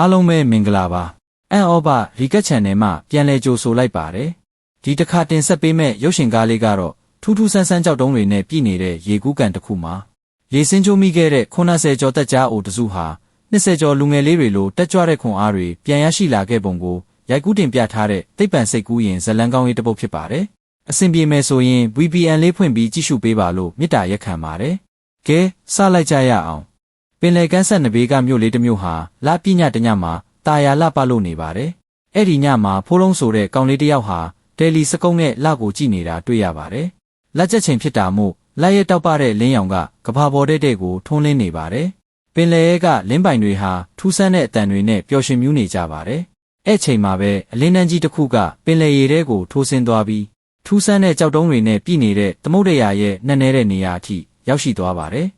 အားလုံးပဲမင်္ဂလာပါအန်အောဘရီကတ်ချန်နယ်မှာပြန်လဲကြိုဆိုလိုက်ပါတယ်ဒီတစ်ခါတင်ဆက်ပေးမဲ့ရုပ်ရှင်ကားလေးကတော့ထူးထူးဆန်းဆန်းကြောက်တုံးတွေနဲ့ပြည်နေတဲ့ရေကူးကန်တစ်ခုမှာရေစင်းချိုးမိခဲ့တဲ့90ကျော်တက်ကြားအိုတစုဟာ20ကျော်လူငယ်လေးတွေလိုတက်ကြွတဲ့ခွန်အားတွေပြန်ရရှိလာခဲ့ပုံကိုရိုက်ကူးတင်ပြထားတဲ့တိတ်ပန်စိတ်ကူးရင်ဇလန်းကောင်းရေးတစ်ပုဒ်ဖြစ်ပါတယ်အဆင်ပြေမယ်ဆိုရင် VPN လေးဖွင့်ပြီးကြည့်ရှုပေးပါလို့မေတ္တာရက်ခံပါတယ်ကဲစလိုက်ကြရအောင် ပင်လယ်ကမ်းဆက်နဘေးကမြို့လေးတစ်မြို့ဟာလပြညတညမှာတာယာလပလို့နေပါတယ်။အဲ့ဒီညမှာဖိုးလုံးဆိုတဲ့ကောင်လေးတစ်ယောက်ဟာတယ်လီစကုံးနဲ့လကိုကြည့်နေတာတွေ့ရပါတယ်။လက်ချက်ချင်းဖြစ်တာမို့လက်ရဲတောက်ပတဲ့လင်းရောင်ကကဘာပေါ်တဲ့တဲ့ကိုထုံးလင်းနေပါတယ်။ပင်လယ်ရဲကလင်းပိုင်တွေဟာထူးဆန်းတဲ့အတန်တွေနဲ့ပျော်ရွှင်မြူးနေကြပါတယ်။အဲ့ချိန်မှာပဲအလင်းနှန်းကြီးတစ်ခုကပင်လယ်ရေထဲကိုထိုးဆင်းသွားပြီးထူးဆန်းတဲ့ကြောက်တုံးတွေနဲ့ပြည်နေတဲ့သမုဒ္ဒရာရဲ့နှက်နေတဲ့နေရာအထိရောက်ရှိသွားပါတယ်။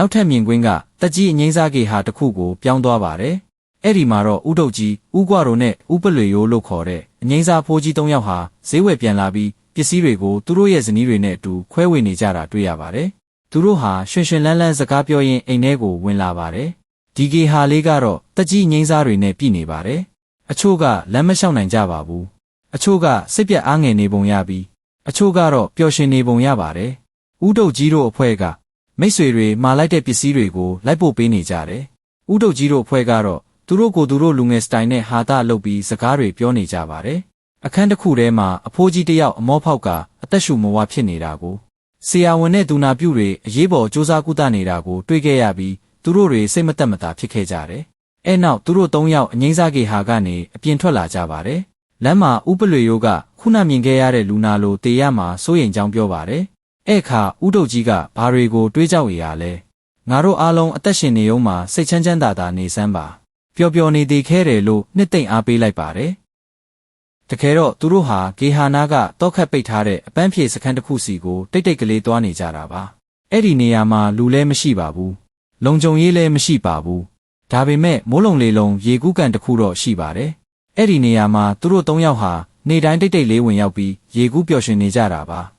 နောက်ထပ်မြင်ကွင်းကတက်ကြီးအငိမ့်စားကေဟာတစ်ခုကိုပြောင်းသွားပါတယ်။အဲ့ဒီမှာတော့ဥဒုတ်ကြီးဥကွာတို့နဲ့ဥပလွေရိုးလို့ခေါ်တဲ့အငိမ့်စားဖိုးကြီး၃ယောက်ဟာဈေးဝယ်ပြန်လာပြီးပစ္စည်းတွေကိုသူတို့ရဲ့ဇနီးတွေနဲ့အတူခွဲဝေနေကြတာတွေ့ရပါတယ်။သူတို့ဟာရွှင်ရွှင်လန်းလန်းစကားပြောရင်းအိမ်ထဲကိုဝင်လာပါတယ်။ဒီကေဟာလေးကတော့တက်ကြီးငိမ့်စားတွေနဲ့ပြည်နေပါတယ်။အချို့ကလမ်းမလျှောက်နိုင်ကြပါဘူး။အချို့ကစိတ်ပြတ်အားငယ်နေပုံရပြီးအချို့ကတော့ပျော်ရွှင်နေပုံရပါတယ်။ဥဒုတ်ကြီးတို့အဖွဲ့က မိတ်ဆွေတွေမှာလိုက်တဲ့ပစ္စည်းတွေကိုလိုက်ပို့ပေးနေကြတယ်။ဥဒုတ်ကြီးတို့အဖွဲ့ကတော့သူတို့ကိုသူတို့လူငယ်စတိုင်နဲ့ဟာတာလုပ်ပြီးစကားတွေပြောနေကြပါတယ်။အခန်းတစ်ခုထဲမှာအဖိုးကြီးတစ်ယောက်အမောဖောက်ကအသက်ရှူမဝဖြစ်နေတာကိုဆရာဝန်နဲ့ဒူနာပြုတွေအရေးပေါ်စူးစမ်းကုသနေတာကိုတွေ့ခဲ့ရပြီးသူတို့တွေစိတ်မသက်မသာဖြစ်ခဲ့ကြတယ်။အဲနောက်သူတို့သုံးယောက်အငိမ့်စားကေဟာကနေအပြင်ထွက်လာကြပါတယ်။လမ်းမှာဥပလွေရိုးကခုနမြင်ခဲ့ရတဲ့လူနာလိုတေရမှာစိုးရိမ်ကြောင်းပြောပါတယ်။ အဲ့ခါဥဒုတ်ကြီးကဘာတွေကိုတွေးကြောက်ရရလဲ။ငါတို့အားလုံးအသက်ရှင်နေုံမှာစိတ်ချမ်းချမ်းသာသာနေစမ်းပါ။ပျော်ပျော်နေသေးခဲတယ်လို့နှစ်သိမ့်အားပေးလိုက်ပါတယ်။တကယ်တော့သူတို့ဟာဂေဟာနာကတောက်ခတ်ပိတ်ထားတဲ့အပန်းဖြေစခန်းတစ်ခုစီကိုတိတ်တိတ်ကလေးသွားနေကြတာပါ။အဲ့ဒီနေရာမှာလူလည်းမရှိပါဘူး။လုံခြုံရေးလည်းမရှိပါဘူး။ဒါပေမဲ့မိုးလုံလေလုံရေကူးကန်တစ်ခုတော့ရှိပါတယ်။အဲ့ဒီနေရာမှာသူတို့သုံးယောက်ဟာနေတိုင်းတိတ်တိတ်လေးဝင်ရောက်ပြီးရေကူးပျော်ရွှင်နေကြတာပါ။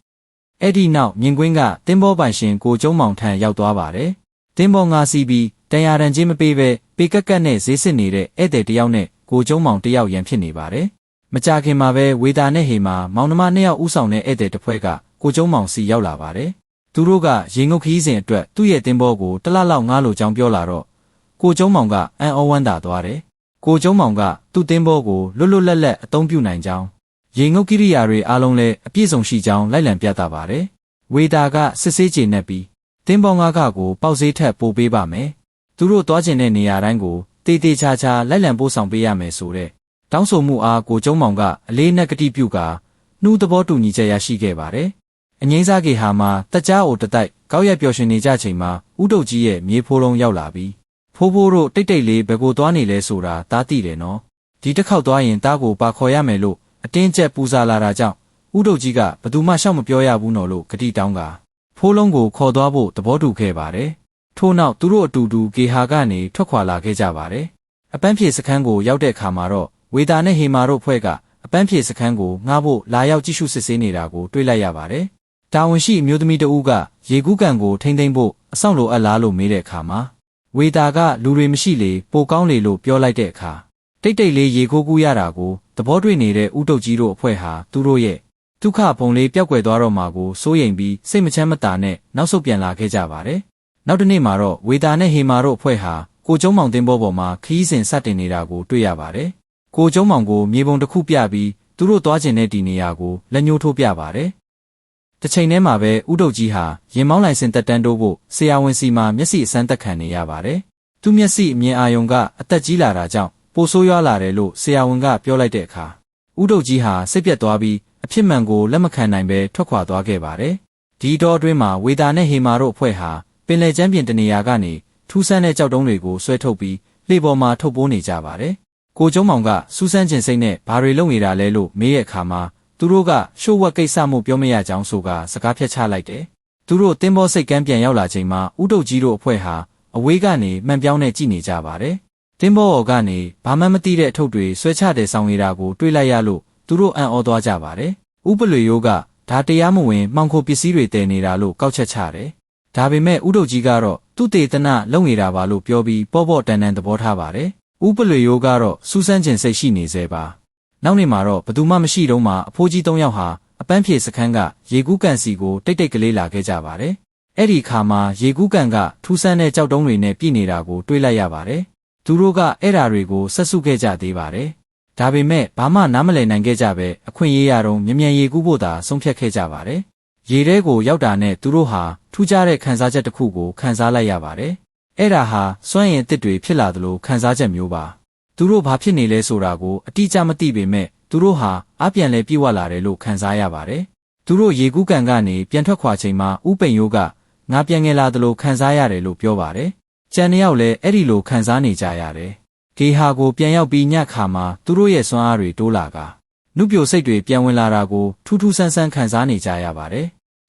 အဲ့ဒီနောက်မြင်ကွင်းကတင်းဘောပိုင်ရှင်ကိုကျုံးမောင်ထံရောက်သွားပါတယ်။တင်းဘောငါစီးပြီးတန်ရာတန်ချင်းမပေးပဲပေကက်ကက်နဲ့ဈေးစစ်နေတဲ့ဧည့်သည်တယောက်နဲ့ကိုကျုံးမောင်တယောက်ရန်ဖြစ်နေပါတယ်။မကြခင်မှာပဲဝေတာနဲ့ဟေမာမောင်နှမနှစ်ယောက်ဥဆောင်တဲ့ဧည့်သည်တစ်ဖွဲ့ကကိုကျုံးမောင်စီရောက်လာပါတယ်။သူတို့ကရေငုတ်ခီးစဉ်အတွက်သူ့ရဲ့တင်းဘောကိုတလလောက်ငားလို့ကြောင်းပြောလာတော့ကိုကျုံးမောင်ကအန်အောဝမ်းသာသွားတယ်။ကိုကျုံးမောင်ကသူ့တင်းဘောကိုလွတ်လွတ်လပ်လပ်အသုံးပြုနိုင်ကြောင်း ရေငုတ်ကိရိယာတွေအားလုံးလည်းအပြည့်စုံရှိကြောင်းလိုက်လံပြသပါတယ်။ဝေတာကစစ်ဆေးကျေနပ်ပြီးတင်းပေါင်းငါးခကိုပေါက်ဈေးထက်ပိုပေးပါမယ်။သူတို့သွားကျင်တဲ့နေရာတိုင်းကိုတေးသေးချာချာလိုက်လံပို့ဆောင်ပေးရမယ်ဆိုတဲ့တောင်းဆိုမှုအားကိုကျုံးမောင်ကအလေးနက်ကတိပြုကာနှူးသဘောတူညီချက်ရရှိခဲ့ပါတယ်။အငိမ့်စားကေဟာမှာတက်ကြားအိုတတိုက်ကောက်ရက်ပျော်ရွှင်နေကြချိန်မှာဥတုတ်ကြီးရဲ့မြေဖိုးလုံးရောက်လာပြီးဖိုးဖိုးတို့တိတ်တိတ်လေးဘယ်ကိုသွားနေလဲဆိုတာတားသိတယ်နော်။ဒီတစ်ခေါက်သွားရင်တားကိုပါခေါ်ရမယ်လို့ အတင်းကျပ်ပူဇာလာတာကြောင့်ဥဒုတ်ကြီးကဘသူမှရှောက်မပြောရဘူးနော်လို့ဂတိတောင်းကဖိုးလုံးကိုခေါ်သွားဖို့သဘောတူခဲ့ပါတယ်။ထို့နောက်သူတို့အတူတူဂေဟာကနေထွက်ခွာလာခဲ့ကြပါတယ်။အပန်းဖြေစခန်းကိုရောက်တဲ့အခါမှာတော့ဝေတာနဲ့ဟေမာတို့ဖွဲ့ကအပန်းဖြေစခန်းကိုငှားဖို့လာရောက်ကြည့်ရှုစစ်ဆေးနေတာကိုတွေ့လိုက်ရပါတယ်။တာဝန်ရှိအမျိုးသမီးတဦးကရေကူးကန်ကိုထိမ့်သိမ့်ဖို့အဆောင်လိုအပ်လားလို့မေးတဲ့အခါမှာဝေတာကလူတွေမရှိလေပိုကောင်းလေလို့ပြောလိုက်တဲ့အခါ တိတ်တိတ်လေးရေခိုးကူးရတာကိုသဘောတွေ့နေတဲ့ဥတုတ်ကြီးတို့အဖွဲ့ဟာသူတို့ရဲ့ဒုက္ခဘုံလေးပျောက်ကွယ်သွားတော့မှာကိုစိုးရိမ်ပြီးစိတ်မချမ်းမသာနဲ့နောက်ဆုတ်ပြန်လာခဲ့ကြပါတယ်။နောက်တစ်နေ့မှာတော့ဝေတာနဲ့ဟေမာတို့အဖွဲ့ဟာကိုကျုံးမောင်တင်ဘောပေါ်မှာခီးစဉ်စတင်နေတာကိုတွေ့ရပါတယ်။ကိုကျုံးမောင်ကိုမြေပုံတစ်ခုပြပြီးသူတို့သွားကျင်တဲ့ဒီနေရာကိုလက်ညှိုးထိုးပြပါတယ်။တစ်ချိန်တည်းမှာပဲဥတုတ်ကြီးဟာရင်မောင်းလိုင်စင်တက်တန်းတိုးဖို့ဆရာဝန်စီမှာမျက်စိအစမ်းသက်ခံနေရပါတယ်။သူ့မျက်စိအမြင်အာရုံကအသက်ကြီးလာတာကြောင့် ပိုဆိုးရွားလာတယ်လို့ဆရာဝန်ကပြောလိုက်တဲ့အခါဥဒုတ်ကြီးဟာစိတ်ပြတ်သွားပြီးအဖြစ်မှန်ကိုလက်မခံနိုင်ဘဲထွက်ခွာသွားခဲ့ပါတယ်။ဒီတော့အတွင်းမှာဝေတာနဲ့ဟေမာတို့အဖွဲ့ဟာပင်လယ်ကျမ်းပြင်တနေရာကနေထူးဆန်းတဲ့ကြောက်တုံးတွေကိုဆွဲထုတ်ပြီးလှေပေါ်မှာထုတ်ပိုးနေကြပါတယ်။ကိုကျုံးမောင်ကစူးစမ်းကျင်စိတ်နဲ့ဘာတွေလုပ်နေတာလဲလို့မေးတဲ့အခါမှာသူတို့ကရှို့ဝက်ကိစ္စမှုပြောမရကြောင်းဆိုကစကားဖြတ်ချလိုက်တယ်။သူတို့တင်းဘောစိတ်ကမ်းပြန်ရောက်လာချိန်မှာဥဒုတ်ကြီးတို့အဖွဲ့ဟာအဝေးကနေမှန်ပြောင်းနဲ့ကြည့်နေကြပါတယ်။ တင်းဘောအော်ကနေဘာမှမသိတဲ့အထုပ်တွေဆွဲချတဲ့ဆောင်ရည်တာကိုတွေးလိုက်ရလို့သူတို့အံ့ဩသွားကြပါတယ်။ဥပလွေရိုးကဒါတရားမဝင်မှောင်ခိုပစ္စည်းတွေတည်နေတာလို့ကောက်ချက်ချတယ်။ဒါပေမဲ့ဥဒုတ်ကြီးကတော့သူ့တေသနလုံနေတာပါလို့ပြောပြီးပေါ့ပေါ့တန်တန်သဘောထားပါတယ်ဦးပလွေရိုးကတော့စူးစမ်းကျင်စိတ်ရှိနေသေးပါနောက်နေ့မှာတော့ဘသူမှမရှိတော့မှအဖိုးကြီး၃ယောက်ဟာအပန်းဖြေစခန်းကရေကူးကန်စီကိုတိတ်တိတ်ကလေးလာခဲ့ကြပါတယ်အဲ့ဒီခါမှာရေကူးကန်ကထူးဆန်းတဲ့ကြောက်တုံးတွေနဲ့ပြည်နေတာကိုတွေးလိုက်ရပါတယ် သူတို့ကအဲ့ဓာတွေကိုဆက်စုခဲ့ကြသေးပါတယ်ဒါပေမဲ့ဘာမှနားမလည်နိုင်ခဲ့ကြပဲအခွင့်အရေးရတော့မြ мян ရေကူးဖို့သာဆုံးဖြတ်ခဲ့ကြပါတယ်ရေထဲကိုရောက်တာနဲ့သူတို့ဟာထူးခြားတဲ့ခံစားချက်တစ်ခုကိုခံစားလိုက်ရပါတယ်အဲ့ဒါဟာစွန့်ရင်အစ်စ်တွေဖြစ်လာသလိုခံစားချက်မျိုးပါသူတို့ဘာဖြစ်နေလဲဆိုတာကိုအတိအကျမသိပေမဲ့သူတို့ဟာအပြန်လဲပြေဝလာတယ်လို့ခံစားရပါတယ်သူတို့ရေကူးကန်ကနေပြန်ထွက်ခွာချိန်မှာဥပိန်ယိုးကငါပြန်ငယ်လာသလိုခံစားရတယ်လို့ပြောပါတယ် ကျန်တဲ့ယောက်လည်းအဲ့ဒီလိုခံစားနေကြရတယ်ဂေဟာကိုပြန်ရောက်ပြီးညခါမှာသူတို့ရဲ့စွမ်းအားတွေတိုးလာကနုပြိုစိတ်တွေပြန်ဝင်လာတာကိုထူးထူးဆန်းဆန်းခံစားနေကြရပါတယ်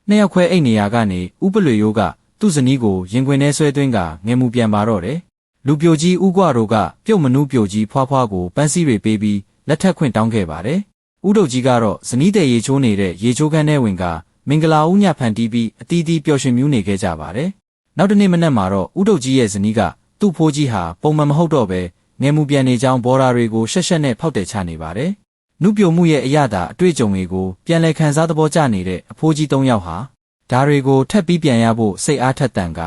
နှစ်ယောက်ခွဲအိတ်နေရာကနေဥပလွေရိုးကသူ့ဇနီးကိုရင်ခွင်ထဲဆွဲသွင်းကငယ်မှုပြန်ပါတော့တယ်လူပြိုကြီးဥကွာတို့ကပြုတ်မနုပြိုကြီးဖွားဖွားကိုပန်းစည်းတွေပေးပြီးလက်ထက်ခွင့်တောင်းခဲ့ပါတယ်ဥဒုတ်ကြီးကတော့ဇနီးတဲ့ရေချိုးနေတဲ့ရေချိုးခန်းထဲဝင်ကမင်္ဂလာဦးညဖန်တီးပြီးအတီးတီးပျော်ရွှင်မြူးနေခဲ့ကြပါတယ် နောက်တနေ့မနက်မှာတော့ဥဒုတ်ကြီးရဲ့ဇနီးကသူ့ဖိုးကြီးဟာပုံမှန်မဟုတ်တော့ပဲငယ်မှုပြန်နေကြောင်းဘော်ရာတွေကိုရှက်ရှက်နဲ့ဖောက်တယ်ချနေပါတယ်နုပြိုမှုရဲ့အရသာအတွေ့အကြုံတွေကိုပြန်လည်ခံစားသဘောကျနေတဲ့အဖိုးကြီး၃ယောက်ဟာဒါတွေကိုထပ်ပြီးပြန်ရဖို့စိတ်အားထက်သန်က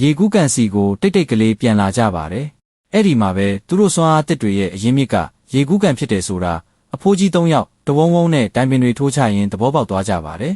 ရေကူးကန်စီကိုတိတ်တိတ်ကလေးပြန်လာကြပါတယ်အဲ့ဒီမှာပဲသူတို့စွမ်းအားတစ်တွေရဲ့အရင်မြစ်ကရေကူးကန်ဖြစ်တယ်ဆိုတာအဖိုးကြီး၃ယောက်တဝုံဝုံနဲ့တိုင်ပင်တွေထိုးချရင်သဘောပေါက်သွားကြပါတယ်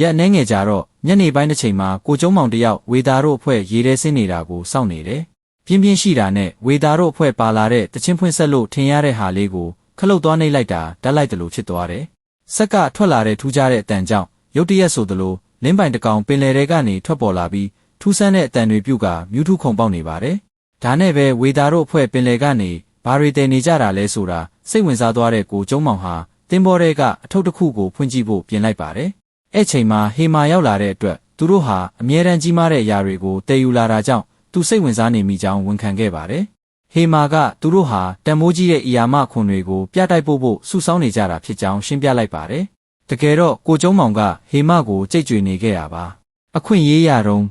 ရက်နှဲငယ်ကြတော့ ညနေပိုင်းတစ်ချိန်မှာကိုကျုံးမောင်တယောက်ဝေတာတို့အဖွဲ့ရေထဲဆင်းနေတာကိုစောင့်နေတယ်ပြင်းပြင်းရှိတာနဲ့ဝေတာတို့အဖွဲ့ပါလာတဲ့တချင်းဖွင့်ဆက်လို့ထင်ရတဲ့ဟာလေးကိုခလုတ်သွားနှိပ်လိုက်တာဓာတ်လိုက်တယ်လို့ဖြစ်သွားတယ်။ဆက်ကထွက်လာတဲ့ထူးခြားတဲ့အတန်ကြောင့်ရုတ်တရက်ဆိုသလိုလင်းပိုင်တကောင်ပင်လယ်ထဲကနေထွက်ပေါ်လာပြီးထူးဆန်းတဲ့အတန်တွေပြုတ်ကမြူးထုခုန်ပေါက်နေပါတယ်။ဒါနဲ့ပဲဝေတာတို့အဖွဲ့ပင်လယ်ကနေဘာတွေတည်နေကြတာလဲဆိုတာစိတ်ဝင်စားသွားတဲ့ကိုကျုံးမောင်ဟာတင်းဘောထဲကအထုပ်တစ်ခုကိုဖွင့်ကြည့်ဖို့ပြင်လိုက်ပါတယ်။ အဲ့ချိန်မှာဟေမာရောက်လာတဲ့အတွက်သူတို့ဟာအမြဲတမ်းကြီးမားတဲ့အရာတွေကိုတည်ယူလာတာကြောင့်သူစိတ်ဝင်စားနေမိကြောင်းဝန်ခံခဲ့ပါတယ်။ဟေမာကသူတို့ဟာတန်မိုးကြီးတဲ့အီယာမခွန်တွေကိုပြတိုက်ဖို့ဖို့စုဆောင်းနေကြတာဖြစ်ကြောင်းရှင်းပြလိုက်ပါတယ်။တကယ်တော့ကိုကျုံးမောင်ကဟေမာကိုကြိတ်ကြွေနေခဲ့ရပါ။အခွင့်ရေးရတော့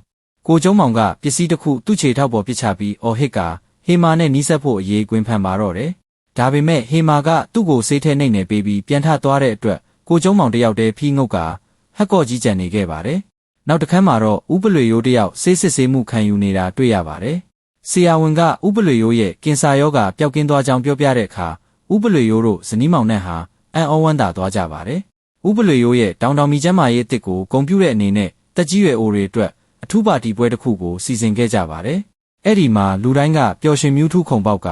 ကိုကျုံးမောင်ကပစ္စည်းတစ်ခုသူ့ခြေထောက်ပေါ်ပစ်ချပြီးအော်ဟစ်ကာဟေမာနဲ့နီးစပ်ဖို့အရေးကွင်းဖန်ပါတော့တယ်။ဒါပေမဲ့ဟေမာကသူ့ကိုဆေးထဲနှိပ်နေပေးပြီးပြန်ထသွားတဲ့အတွက်ကိုကျုံးမောင်တယောက်တည်းဖီးငုတ်က ဟက်ကော့ကြီးကြံနေခဲ့ပါတယ်။နောက်တစ်ခါမှတော့ဥပလွေရိုးတယောက်ဆေးစစ်ဆေးမှုခံယူနေတာတွေ့ရပါတယ်။ဆရာဝန်ကဥပလွေရိုးရဲ့ကင်ဆာရောဂါပျောက်ကင်းသွားကြောင်းပြောပြတဲ့အခါဥပလွေရိုးတို့ဇနီးမောင်နဲ့ဟာအန်အောဝမ်းသာသွားကြပါတယ်။ဥပလွေရိုးရဲ့တောင်တောင်မီကျမ်းမာရေးအစ်စ်ကိုဂုံပြူတဲ့အနေနဲ့တက်ကြီးရွယ်အိုတွေအတွက်အထူးပါတီပွဲတစ်ခုကိုစီစဉ်ခဲ့ကြပါတယ်။အဲ့ဒီမှာလူတိုင်းကပျော်ရွှင်မြူးထုခုန်ပေါက်က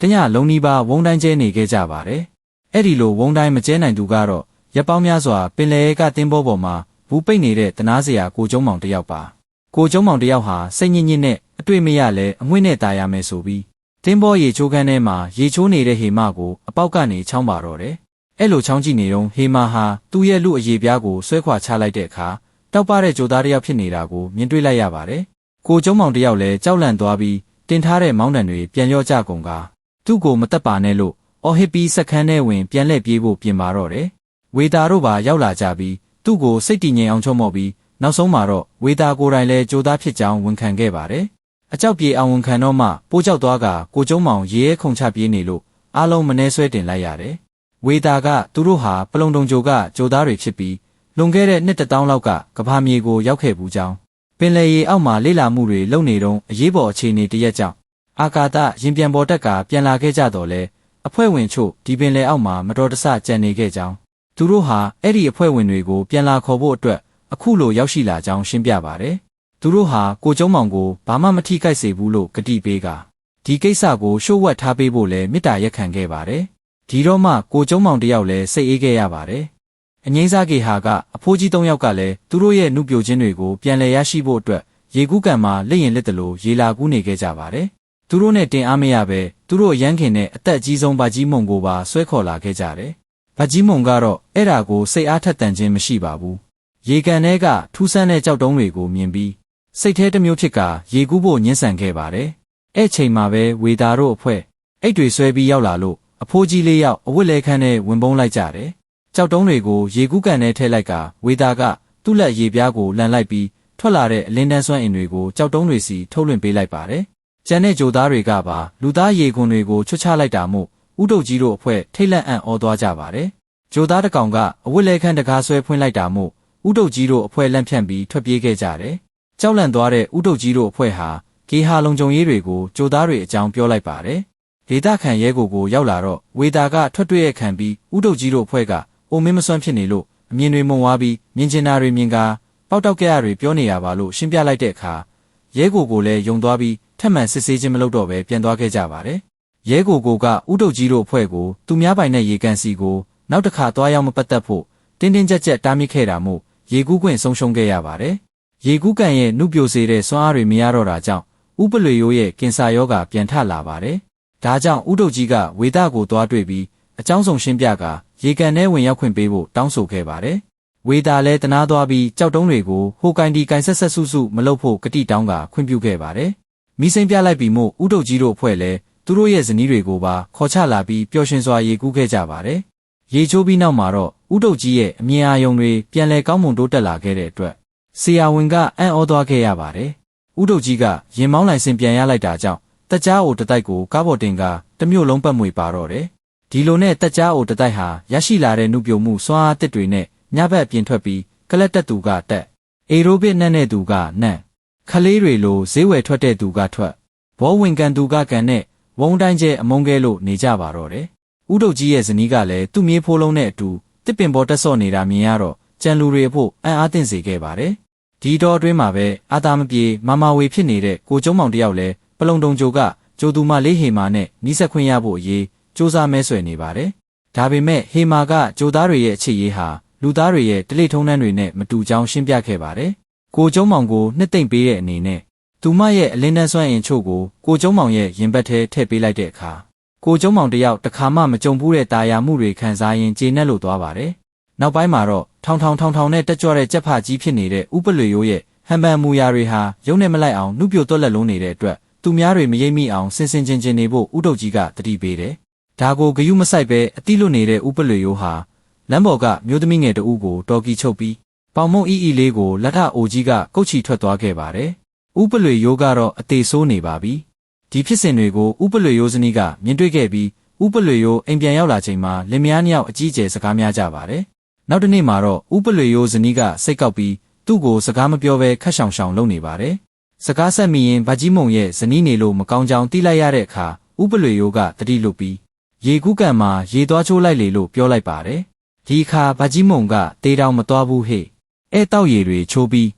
တညလုံးနီးပါးဝုန်းတိုင်းကျဲနေခဲ့ကြပါတယ်။အဲ့ဒီလိုဝုန်းတိုင်းမကျဲနိုင်သူကတော့ ရပ်ပေါင်းများစွာပင်လယ်ကတင်းဘောပေါ်မှာဘူးပိတ်နေတဲ့တနာစရာကိုကျုံမောင်တယောက်ပါကိုကျုံမောင်တယောက်ဟာစိတ်ညစ်ညစ်နဲ့အတွေ့မရလဲအငွေ့နဲ့ตายရမယ်ဆိုပြီးတင်းဘောရေချိုးခန်းထဲမှာရေချိုးနေတဲ့ဟေမကိုအပေါက်ကနေချောင်းပါတော့တယ်အဲ့လိုချောင်းကြည့်နေတော့ဟေမာဟာသူ့ရဲ့လူအရေးပြားကိုဆွဲခွာချလိုက်တဲ့အခါတောက်ပတဲ့ကြိုသားတယောက်ဖြစ်နေတာကိုမြင်တွေ့လိုက်ရပါတယ်ကိုကျုံမောင်တယောက်လည်းကြောက်လန့်သွားပြီးတင်ထားတဲ့မောင်းတံတွေပြန်လျော့ကြကုန်ကသူ့ကိုမတက်ပါနဲ့လို့အော်ဟစ်ပြီးစက်ခန်းထဲဝင်ပြန်လှည့်ပြေးဖို့ပြင်ပါတော့တယ် ဝေတာတို့ပါရောက်လာကြပြီးသူ့ကိုစိတ်တည်ငြိမ်အောင်ချုံ့မော့ပြီးနောက်ဆုံးမှာတော့ဝေတာကိုယ်တိုင်လည်းကြိုးသားဖြစ်ကြောင်းဝန်ခံခဲ့ပါတယ်။အကြောက်ပြေအောင်ဝန်ခံတော့မှပိုးကြောက်သွားကကိုကျုံးမောင်ရေရဲခုန်ချပြေးနေလို့အားလုံးမနှဲဆွဲတင်လိုက်ရတယ်။ဝေတာကသူတို့ဟာပလုံတုံကြိုကကြိုးသားတွေဖြစ်ပြီးလွန်ခဲ့တဲ့နှစ်တထောင်လောက်ကကဘာမြေကိုရောက်ခဲ့ဘူးကြောင်းပင်လယ်ရေအောက်မှာလေ့လာမှုတွေလုပ်နေတော့အရေးပေါ်အခြေအနေတရက်ကြောင့်အာကာသရင်ပြန်ပေါ်တက်ကပြန်လာခဲ့ကြတော့လဲအဖွဲ့ဝင်ချို့ဒီပင်လယ်အောက်မှာမတော်တဆကြံနေခဲ့ကြောင်း သူတို့ဟာအဲ့ဒီအဖွဲ့ဝင်တွေကိုပြန်လာခေါ်ဖို့အတွက်အခုလိုရောက်ရှိလာကြောင်းရှင်းပြပါတယ်။သူတို့ဟာကိုကျုံးမောင်ကိုဘာမှမထိခိုက်စေဘူးလို့ကတိပေးကဒီကိစ္စကိုရှုပ်ဝက်ထားပေးဖို့လည်းမေတ္တာရက်ခံခဲ့ပါတယ်။ဒီတော့မှကိုကျုံးမောင်တယောက်လည်းစိတ်အေးခဲ့ရပါတယ်။အငိမ့်စားကေဟာကအဖိုးကြီး၃ယောက်ကလည်းသူတို့ရဲ့နှုတ်ပြခြင်းတွေကိုပြန်လည်ရရှိဖို့အတွက်ရေကူးကန်မှာလက်ရင်လက်တလို့ရေလာကူးနေခဲ့ကြပါတယ်။သူတို့နဲ့တင်အားမရပဲသူတို့ရန်ခင်နဲ့အသက်ကြီးဆုံးဗကြီးမုံကိုပါဆွဲခေါ်လာခဲ့ကြတယ် ဗကြီးမုံကတော့အဲ့ဒါကိုစိတ်အားထက်သန်ခြင်းမရှိပါဘူးရေကန်ထဲကထူးဆန်းတဲ့ကြောက်တုံးတွေကိုမြင်ပြီးစိတ်แท้တစ်မျိုးဖြစ်ကရေကူးဖို့ညှင်းဆန်ခဲ့ပါတယ်အဲ့ချိန်မှာပဲဝေတာတို့အဖွဲ့အိတ်တွေဆွဲပြီးရောက်လာလို့အဖိုးကြီးလေးယောက်အဝတ်လဲခန်းနဲ့ဝင်ပုံးလိုက်ကြတယ်ကြောက်တုံးတွေကိုရေကူးကန်ထဲထည့်လိုက်ကဝေတာကသူ့လက်ရေပြားကိုလန်လိုက်ပြီးထွက်လာတဲ့အလင်းတန်းစွမ်းအင်တွေကိုကြောက်တုံးတွေစီထုတ်လွှင့်ပေးလိုက်ပါတယ်ကျန်တဲ့ဂျိုသားတွေကပါလူသားရေခွန်တွေကိုချွတ်ချလိုက်တာမို့ ဥတုတ်ကြီးတို့အဖွဲ့ထိတ်လန့်အံ့ဩသွားကြပါတယ်။ဂျိုသားတစ်ကောင်ကအဝတ်လဲခန့်တကားဆွဲဖွင့်လိုက်တာမို့ဥတုတ်ကြီးတို့အဖွဲ့လန့်ဖြန့်ပြီးထွက်ပြေးခဲ့ကြတယ်။ကြောက်လန့်သွားတဲ့ဥတုတ်ကြီးတို့အဖွဲ့ဟာဂေဟာလုံခြုံရေးတွေကိုဂျိုသားတွေအကြောင်းပြောလိုက်ပါတယ်။ဒေတာခန်ရဲကိုကိုရောက်လာတော့ဝေတာကထွက်တွေ့ရခံပြီးဥတုတ်ကြီးတို့အဖွဲ့ကအိုမင်းမစွမ်းဖြစ်နေလို့အမြင်တွေမုံဝါးပြီးမြင်ချင်တာတွေမြင်ကာပေါက်တောက်ကြရတွေပြောနေရပါလို့ရှင်းပြလိုက်တဲ့အခါရဲကိုကိုလည်းယုံသွားပြီးထပ်မံစစ်ဆေးခြင်းမလုပ်တော့ပဲပြန်သွားခဲ့ကြပါတယ်။ ရဲကိုကိုကဥတုတ်ကြီးတို့အဖွဲ့ကိုသူများပိုင်တဲ့ရေကန်စီကိုနောက်တစ်ခါသွားရောက်မပတ်သက်ဖို့တင်းတင်းကြပ်ကြပ်တားမြစ်ခဲ့တာမို့ရေကူးခွင့်ဆုံးရှုံးခဲ့ရပါတယ်။ရေကူးကန်ရဲ့နှုတ်ပြိုစေတဲ့စွမ်းအားတွေမရတော့တာကြောင့်ဥပလွေရိုးရဲ့ကင်ဆာရောဂါပြန်ထလာပါတယ်။ဒါကြောင့်ဥတုတ်ကြီးကဝေဒကိုသွားတွေ့ပြီးအကြောင်းဆောင်ရှင်းပြကရေကန်ထဲဝင်ရောက်ခွင့်ပေးဖို့တောင်းဆိုခဲ့ပါတယ်။ဝေတာလည်းတနာသွားပြီးကြောက်တုံးတွေကိုဟိုကန်ဒီကန်ဆက်ဆက်ဆုစုမလုပ်ဖို့ကတိတောင်းကခွင့်ပြုခဲ့ပါတယ်။မိစိမ့်ပြလိုက်ပြီးမို့ဥတုတ်ကြီးတို့အဖွဲ့လည်း သူတို့ရဲ့ဇနီးတွေကိုပါခေါ်ချလာပြီးပျော်ရွှင်စွာရေကူးခဲ့ကြပါတယ်။ရေချိုးပြီးနောက်မှာတော့ဥတုတ်ကြီးရဲ့အမြင်အာရုံတွေပြန်လည်ကောင်းမွန်တိုးတက်လာခဲ့တဲ့အတွက်ဆရာဝန်ကအံ့ဩသွားခဲ့ရပါတယ်။ဥတုတ်ကြီးကရင်မောင်းလိုင်စင်ပြန်ရလိုက်တာကြောင့်တက်ကြားအိုတတိုက်ကိုကားပေါ်တင်ကတစ်မျိုးလုံးပတ်မွေပါတော့တယ်။ဒီလိုနဲ့တက်ကြားအိုတတိုက်ဟာရရှိလာတဲ့နှုတ်ပြမှုစွမ်းအားတစ်တွေနဲ့ညဘက်ပြင်ထွက်ပြီးကလတ်တက်သူကတက်အေရိုဘစ်နဲ့နဲ့သူကနန့်ခလေးတွေလိုဈေးဝယ်ထွက်တဲ့သူကထွက်ဘောဝင်ကန်သူကကန်နဲ့ ဝုံတိုင်းကျဲအမုန်းကဲလို့နေကြပါတော့တယ်။ဥဒုတ်ကြီးရဲ့ဇနီးကလည်းသူ့မြေးဖိုးလုံးနဲ့အတူတစ်ပင်ပေါ်တက်ဆော့နေတာမြင်ရတော့ကြံလူတွေဖို့အံ့အားသင့်စေခဲ့ပါတယ်။ဒီတော့အတွင်းမှာပဲအာသာမပြေမမဝေဖြစ်နေတဲ့ကိုကျုံးမောင်တယောက်လည်းပလုံတုံကြိုကကျိုသူမလေးဟေမာနဲ့နီးစပ်ခွင့်ရဖို့အရေးစူးစမ်းမဲဆွယ်နေပါတယ်။ဒါပေမဲ့ဟေမာကကြိုသားတွေရဲ့အခြေရေးဟာလူသားတွေရဲ့တလိထုံးတန်းတွေနဲ့မတူကြောင်းရှင်းပြခဲ့ပါတယ်။ကိုကျုံးမောင်ကိုနှစ်သိမ့်ပေးတဲ့အနေနဲ့ သူမရဲ့အလင်းတန်းစွမ်းအင်ချို့ကိုကိုကျုံးမောင်ရဲ့ရင်ဘတ်ထဲထည့်ပေးလိုက်တဲ့အခါကိုကျုံးမောင်တယောက်တခါမှမကြုံဘူးတဲ့တာယာမှုတွေခံစားရင်ကျေနပ်လို့သွားပါတယ်။နောက်ပိုင်းမှာတော့ထောင်ထောင်ထောင်ထောင်နဲ့တက်ကြွတဲ့ကြက်ဖကြီးဖြစ်နေတဲ့ဥပလွေရိုးရဲ့ဟန်ပန်မူရာတွေဟာရုံနဲ့မလိုက်အောင်နှုတ်ပြသွက်လက်လုံးနေတဲ့အတွက်သူများတွေမရိပ်မိအောင်စင်စင်ချင်းချင်းနေဖို့ဥတုတ်ကြီးကတတိပေးတယ်။ဒါကိုဂယုမဆိုင်ပဲအတိလွတ်နေတဲ့ဥပလွေရိုးဟာလမ်းပေါ်ကမျိုးသမီးငယ်တဦးကိုတော်ကီချုပ်ပြီးပေါင်မုံအီအီလေးကိုလက်ထအိုကြီးကကုတ်ချီထွက်သွားခဲ့ပါတယ်။ ဥပလွေရိုးကတော့အသေးဆိုးနေပါပြီ။ဒီဖြစ်စဉ်တွေကိုဥပလွေရိုးစနီးကမြင်တွေ့ခဲ့ပြီးဥပလွေရိုးအိမ်ပြန်ရောက်လာချိန်မှာလင်မယားနှစ်ယောက်အကြီးအကျယ်စကားများကြပါတယ်။နောက်တစ်နေ့မှာတော့ဥပလွေရိုးစနီးကစိတ်ကောက်ပြီးသူ့ကိုစကားမပြောဘဲခတ်ဆောင်ဆောင်လုပ်နေပါတယ်။စကားဆက်မိရင်ဗကြီးမုံရဲ့ဇနီးနေလို့မကောင်းကြောင်တိလိုက်ရတဲ့အခါဥပလွေရိုးကတတိလွတ်ပြီးရေကူးကန်မှာရေသွားချိုးလိုက်လေလို့ပြောလိုက်ပါတယ်။ဒီအခါဗကြီးမုံကတေးတောင်မသွားဘူးဟဲ့။အဲတောက်ရည်တွေချိုးပြီး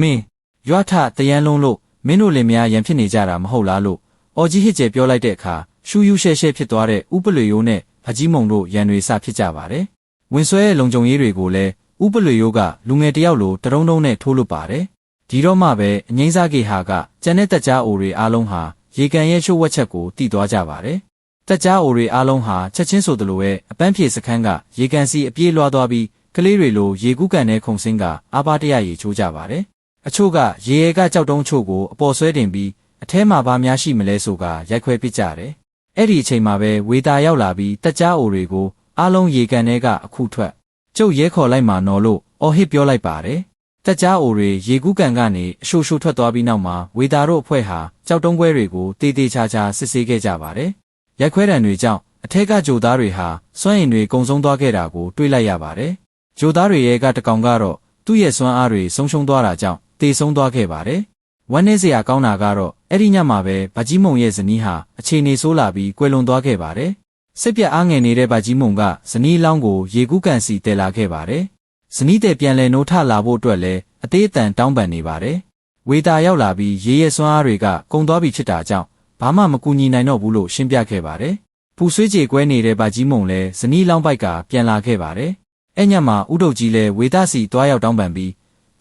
မင်း ရွာထတရန်လုံးလို့မင်းတို့လင်မယားရန်ဖြစ်နေကြတာမဟုတ်လားလို့အော်ကြီးဟစ်ကျဲပြောလိုက်တဲ့အခါရှူးယူရှဲရှဲဖြစ်သွားတဲ့ဥပလွေရိုးနဲ့ဗကြီးမုံတို့ရန်တွေစဖြစ်ကြပါတယ်။ဝင်ဆွဲရဲ့လုံခြုံရေးတွေကိုလည်းဥပလွေရိုးကလူငယ်တယောက်လိုတရုံတုံးနဲ့ထိုးလွတ်ပါတယ်။ဒီတော့မှပဲအငိမ့်စားကေဟာကကျန်တဲ့တက်ကြားအိုတွေအားလုံးဟာရေကန်ရဲ့ရှို့ဝက်ချက်ကိုတည်သွားကြပါတယ်။တက်ကြားအိုတွေအားလုံးဟာချက်ချင်းဆိုသလိုပဲအပန်းဖြေစခန်းကရေကန်စီအပြေးလွှားသွားပြီးကလေးတွေလိုရေကူးကန်တဲ့ခုံစင်းကအာပါတရရေချိုးကြပါတယ်။ အချို့ကရေရဲကကြောက်တုံးချို့ကိုအပေါ်ဆွဲတင်ပြီးအထဲမှာဘာများရှိမလဲဆိုကရိုက်ခွဲပစ်ကြတယ်။အဲ့ဒီအချိန်မှာပဲဝေတာရောက်လာပြီးတက်ကြားအိုတွေကိုအားလုံးရေကန်ထဲကအခုထွက်ကျုပ်ရဲခေါ်လိုက်မှနော်လို့အော်ဟစ်ပြောလိုက်ပါတယ်။တက်ကြားအိုတွေရေကူးကန်ကနေအရှိုရှိုထွက်သွားပြီးနောက်မှာဝေတာတို့အဖွဲ့ဟာကြောက်တုံးပွဲတွေကိုတေးသေးချာချာစစ်ဆေးခဲ့ကြပါတယ်။ရိုက်ခွဲတံတွေကြောင့်အထက်ကဂျိုသားတွေဟာစွန့်ရင်တွေကုံဆုံးသွားခဲ့တာကိုတွေးလိုက်ရပါတယ်။ဂျိုသားတွေရဲ့ကတကောင်ကတော့သူ့ရဲ့စွမ်းအားတွေဆုံးရှုံးသွားတာကြောင့် တေဆုံးသွားခဲ့ပါတယ်။ဝမ်းနည်းစရာကောင်းတာကတော့အဲ့ဒီညမှာပဲဗကြီးမုံရဲ့ဇနီးဟာအခြေအနေဆိုးလာပြီးကွယ်လွန်သွားခဲ့ပါတယ်။စိတ်ပြတ်အားငယ်နေတဲ့ဗကြီးမုံကဇနီးလောင်းကိုရေကူးကန်စီတည်လာခဲ့ပါတယ်။ဇနီးတဲ့ပြန်လဲနိုးထလာဖို့အတွက်လည်းအသေးအတန်တောင်းပန်နေပါတယ်။ဝေတာရောက်လာပြီးရေရဲ့စွမ်းအားတွေကကုံသွားပြီဖြစ်တာကြောင့်ဘာမှမကူညီနိုင်တော့ဘူးလို့ရှင်းပြခဲ့ပါတယ်။ပူဆွေးကြေကွဲနေတဲ့ဗကြီးမုံလည်းဇနီးလောင်းပိုက်ကပြန်လာခဲ့ပါတယ်။အဲ့ညမှာဥဒုတ်ကြီးလည်းဝေတာစီတွားရောက်တောင်းပန်ပြီး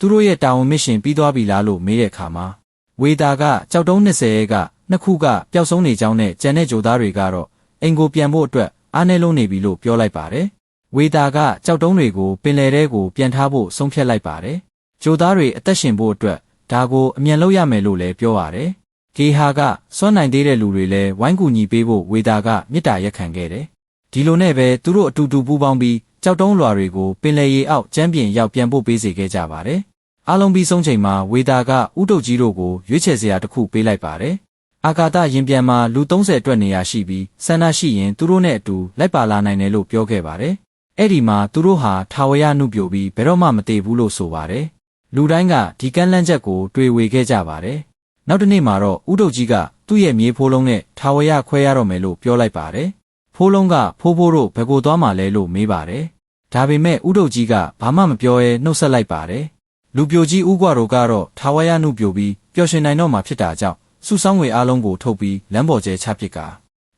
သူတို့ရဲ့တာဝန်မစ်ရှင်ပြီးသွားပြီလားလို့မေးတဲ့အခါမှာဝေတာကကြောက်တုံး20ရဲ့ကနှစ်ခုကပျောက်ဆုံးနေကြောင်းနဲ့ကြံတဲ့ဂျိုသားတွေကတော့အိမ်ကိုပြန်ဖို့အတွက်အားနေလုံးနေပြီလို့ပြောလိုက်ပါတယ်။ဝေတာကကြောက်တုံးတွေကိုပင်လယ်ထဲကိုပြန်ထားဖို့ဆုံးဖြတ်လိုက်ပါတယ်။ဂျိုသားတွေအသက်ရှင်ဖို့အတွက်ဒါကိုအမြန်လုပ်ရမယ်လို့လည်းပြောပါတယ်။ဂေဟာကစွန့်နိုင်သေးတဲ့လူတွေလည်းဝိုင်းကူညီပေးဖို့ဝေတာကမေတ္တာရက်ခံခဲ့တယ်။ဒီလိုနဲ့ပဲသူတို့အတူတူပူးပေါင်းပြီးကြောက်တုံးလွာတွေကိုပင်လယ်ရေအောက်ကျမ်းပြင်ရောက်ပြန်ပို့ပေးစေခဲ့ကြပါတယ်။ အားလုံးပြီးဆုံးချိန်မှာဝေတာကဥတုတ်ကြီးတို့ကိုရွေးချယ်စရာတစ်ခုပေးလိုက်ပါတယ်အာကာသရင်ပြန်မှာလူ30အတွက်နေရာရှိပြီးဆန္ဒရှိရင်သူတို့နဲ့အတူလိုက်ပါလာနိုင်တယ်လို့ပြောခဲ့ပါတယ်။အဲ့ဒီမှာသူတို့ဟာထာဝရနှုတ်ပြပြီးဘယ်တော့မှမတည်ဘူးလို့ဆိုပါတယ်။လူတိုင်းကဒီကမ်းလှမ်းချက်ကိုတွေ့ဝေခဲ့ကြပါတယ်။နောက်တစ်နေ့မှာတော့ဥဒုတ်ကြီးကသူ့ရဲ့မြေဖိုးလုံးနဲ့ထာဝရခွဲရတော့မယ်လို့ပြောလိုက်ပါတယ်။ဖိုးလုံးကဖိုးဖိုးတို့ဘယ်ကိုသွားမှလဲလို့မေးပါတယ်။ဒါပေမဲ့ဥဒုတ်ကြီးကဘာမှမပြောရဲနှုတ်ဆက်လိုက်ပါတယ်။ လူပြိုကြီးဥကွာတို့ကတော့ထာဝရနှုတ်ပြပြီးပျော်ရွှင်နိုင်တော့မှဖြစ်တာကြောင့်စုဆောင်းငွေအားလုံးကိုထုတ်ပြီးလမ်းပေါ်ကျဲချပစ်က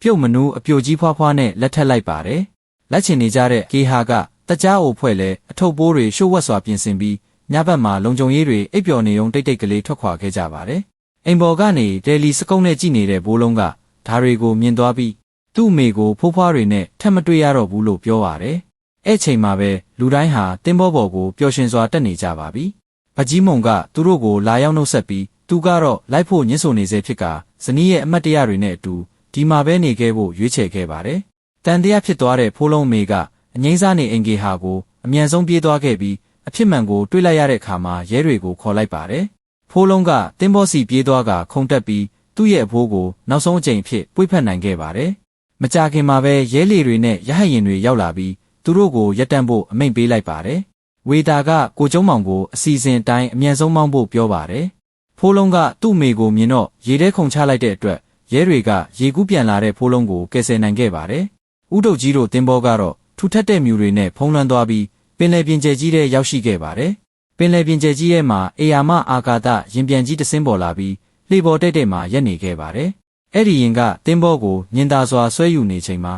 ပြုတ်မနူးအပြိုကြီးဖွားဖွားနဲ့လက်ထက်လိုက်ပါတယ်။လက်ချင်နေကြတဲ့ကေဟာကတကြားအိုဖွဲ့လဲအထုပ်ပိုးတွေရှို့ဝက်စွာပြင်ဆင်ပြီးညဘက်မှာလုံခြုံရေးတွေအိပ်ပျော်နေုံတိတ်တိတ်ကလေးထွက်ခွာခဲ့ကြပါတယ်။အိမ်ပေါ်ကနေတယ်လီစကုံးနဲ့ကြည့်နေတဲ့ဘိုးလုံးကဓာတွေကိုမြင်သွားပြီးသူ့အမေကိုဖိုးဖွားတွေနဲ့ထပ်မတွေ့ရတော့ဘူးလို့ပြောပါတယ်။အဲ့ချိန်မှာပဲလူတိုင်းဟာတင်းဘောပေါ်ကိုပျော်ရွှင်စွာတက်နေကြပါပြီ။ ဗကြီးမုံကသူတို့ကိုလာရောက်နှုတ်ဆက်ပြီးသူကတော့လိုက်ဖို့ညှင်းဆိုနေစေဖြစ်ကဇနီးရဲ့အမတ်တရတွေနဲ့အတူဒီမှာပဲနေခဲ့ဖို့ရွေးချယ်ခဲ့ပါတယ်။တန်တရားဖြစ်သွားတဲ့ဖိုးလုံးမေကအငိမ့်စားနေအင်ဂေဟာကိုအမြန်ဆုံးပြေးသွားခဲ့ပြီးအဖြစ်မှန်ကိုတွေးလိုက်ရတဲ့အခါမှာရဲတွေကိုခေါ်လိုက်ပါတယ်။ဖိုးလုံးကတင်းဘောစီပြေးသွားကခုန်တက်ပြီးသူ့ရဲ့အဖိုးကိုနောက်ဆုံးအကြိမ်ဖြစ်ပွေ့ဖက်နိုင်ခဲ့ပါတယ်။မကြခင်မှာပဲရဲလေတွေနဲ့ရဟတ်ရင်တွေရောက်လာပြီးသူတို့ကိုရက်တန့်ဖို့အမိန့်ပေးလိုက်ပါတယ်။ ဝေတာကကိုကျုံးမောင်ကိုအစီအစဉ်အတိုင်းအမြန်ဆုံးမောင်းဖို့ပြောပါတယ်။ဖိုးလုံးကသူ့မိကိုမြင်တော့ရေထဲခုန်ချလိုက်တဲ့အတွက်ရဲတွေကရေကူးပြန်လာတဲ့ဖိုးလုံးကိုကယ်ဆယ်နိုင်ခဲ့ပါတယ်။ဥဒုတ်ကြီးတို့တင်းဘောကတော့ထူထပ်တဲ့မြူတွေနဲ့ဖုံးလွှမ်းသွားပြီးပင်လယ်ပြင်ကျဲကြီးထဲရောက်ရှိခဲ့ပါတယ်။ပင်လယ်ပြင်ကျဲကြီးရဲ့မှာအေယာမအာကာသရင်ပြန်ကြီးတစင်းပေါ်လာပြီးလှေပေါ်တိတ်တိတ်မှာရက်နေခဲ့ပါတယ်။အဲ့ဒီရင်ကတင်းဘောကိုညင်သာစွာဆွဲယူနေချိန်မှာ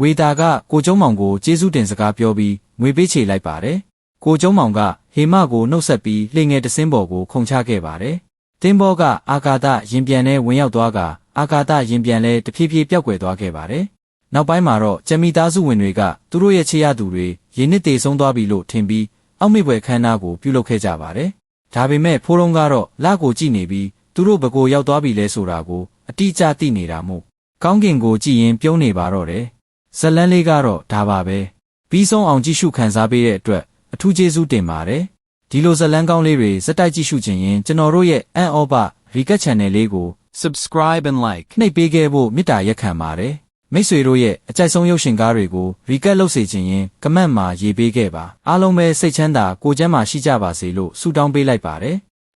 ဝေတာကကိုကျုံးမောင်ကိုကျေးဇူးတင်စကားပြောပြီးငွေပေးချေလိုက်ပါတယ်။ ကိုကျုံးမောင်ကဟေမကိုနှုတ်ဆက်ပြီးလှေငယ်တစင်းပေါ်ကိုခုန်ချခဲ့ပါတယ်။တင်းဘောကအာကာသရင်ပြန်ထဲဝင်ရောက်သွားကအာကာသရင်ပြန်လဲတဖြည်းဖြည်းပျောက်ကွယ်သွားခဲ့ပါတယ်။နောက်ပိုင်းမှာတော့ဂျမီသားစုဝင်တွေကသူတို့ရဲ့ချေရသူတွေရင်းနစ်တေဆုံးသွားပြီလို့ထင်ပြီးအောက်မေ့ပွဲခမ်းနားကိုပြုလုပ်ခဲ့ကြပါတယ်။ဒါပေမဲ့ဖိုးလုံးကတော့လကိုကြည့်နေပြီးသူတို့ဘကိုရောက်သွားပြီလဲဆိုတာကိုအတိအကျသိနေတာမို့ကောင်းကင်ကိုကြည့်ရင်ပြုံးနေပါတော့တယ်။ဇလန်းလေးကတော့ဒါပါပဲ။ပြီးဆုံးအောင်ကြည့်ရှုခံစားပေးတဲ့အတွက် အထူးကျေးဇူးတင်ပါတယ်။ဒီလိုဇလန်းကောင်းလေးတွေစက်တိုက်ကြည့်ရှုခြင်းရင်ကျွန်တော်တို့ရဲ့အန်အောဘရီကတ် channel လေးကို subscribe and like နှိပ်ပေးခဲ့ဖို့မေတ္တာရက်ခံပါတယ်မိတ်ဆွေတို့ရဲ့အကြိုက်ဆုံးရုပ်ရှင်ကားတွေကိုရီကတ်လုပ်စေခြင်းရင်ကမန့်မှာရေးပေးခဲ့ပါအားလုံးပဲစိတ်ချမ်းသာကိုယ်ကျန်းမာရှိကြပါစေလို့ဆုတောင်းပေးလိုက်ပါတယ်